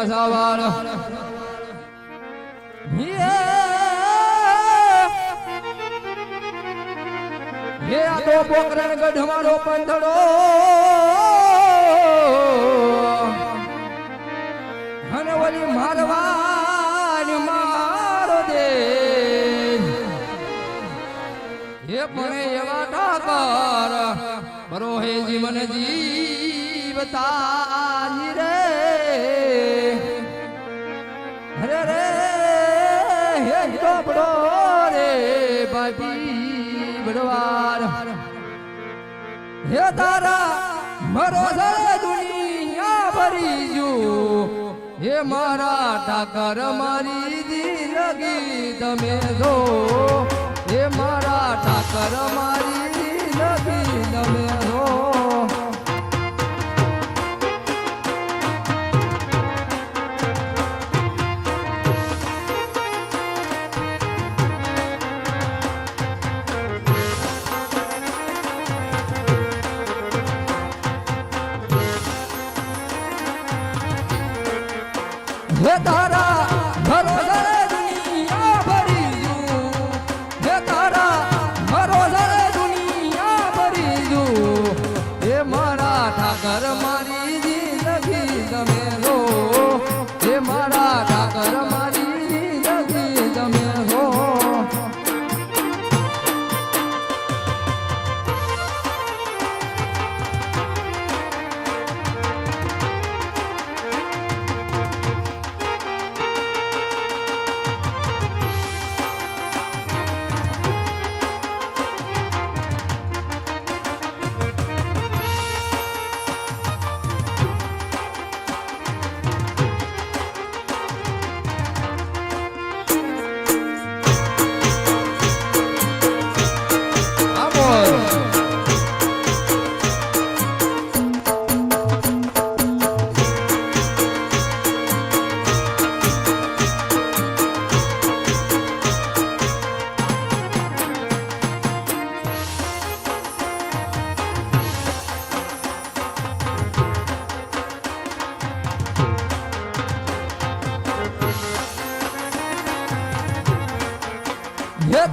પાછા વાર હે આ તો પોકરણ ગઢવાનો પંથડો અને ઓલી મારવાન મારો દે હે પણ એવા ઠાકર જીવન જીવતા રે બાપી હે તારા, મરો છે દુનિયા ભરી જો હે મારા ઠાકર, મારી દિલગી તમે જો. હે મારા ઠાકર, મારી તારા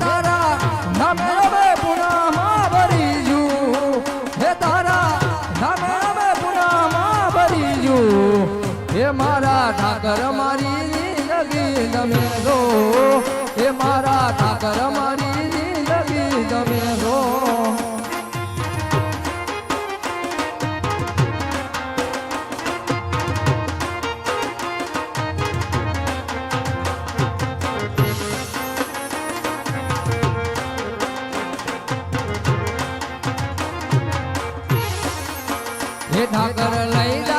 તારા ભરી જુ હે તારા નામે ભરી જુ હે મારા મારી જગી તમે રો હે મારા ઠાકર હે ઠાકર લઈ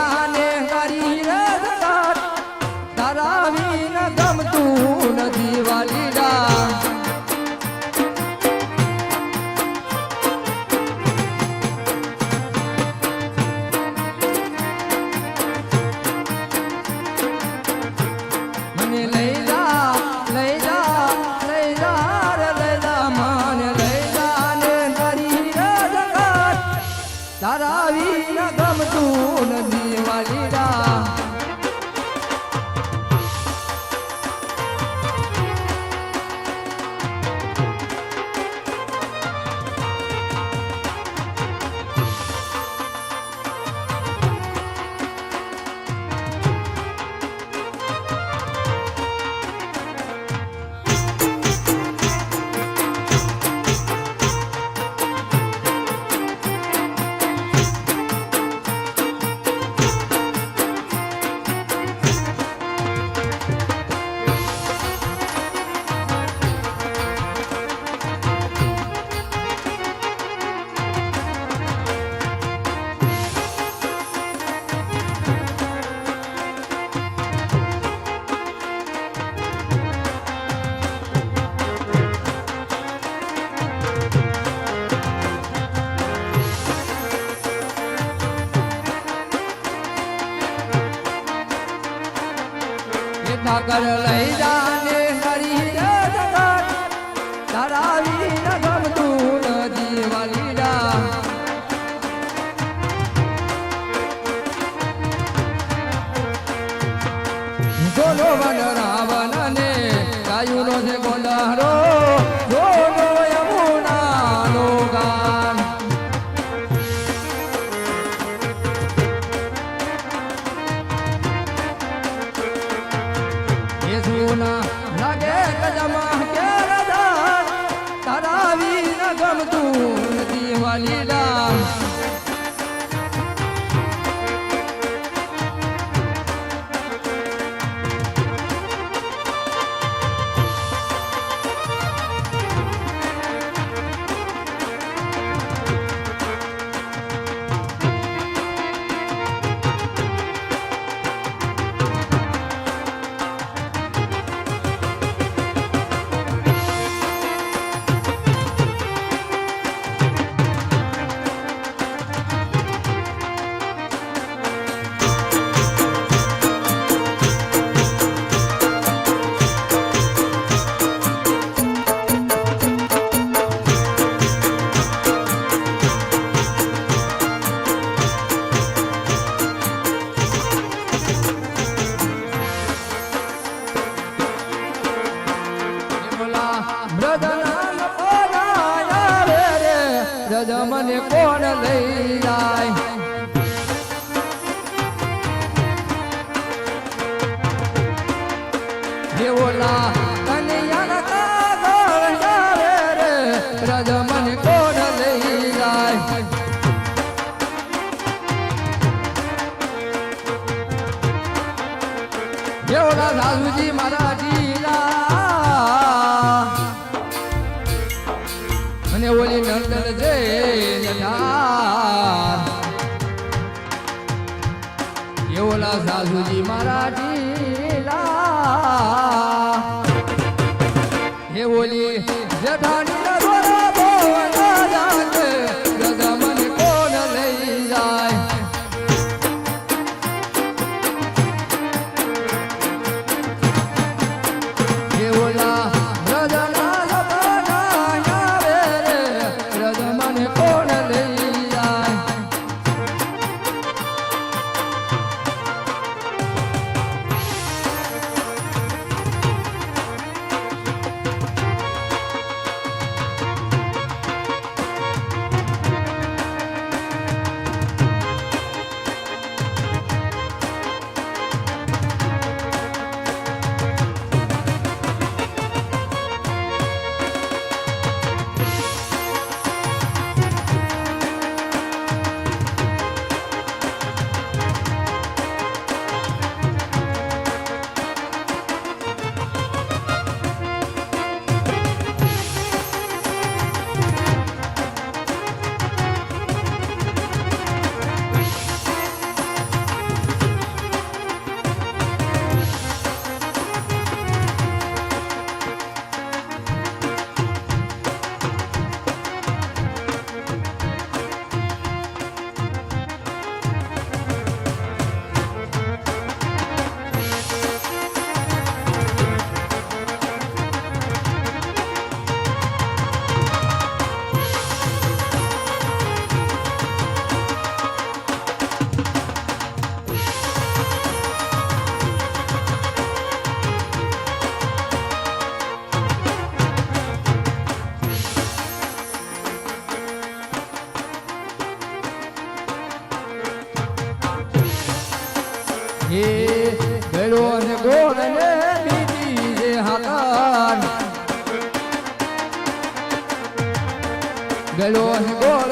નગર લઈ જાને હરી ધરાવી નગમ તું જીવાલી રાવણ મને કોણ લઈ જાય? દેવોલા રાજા મારા સાધુજી મરાઠી ગળો ગો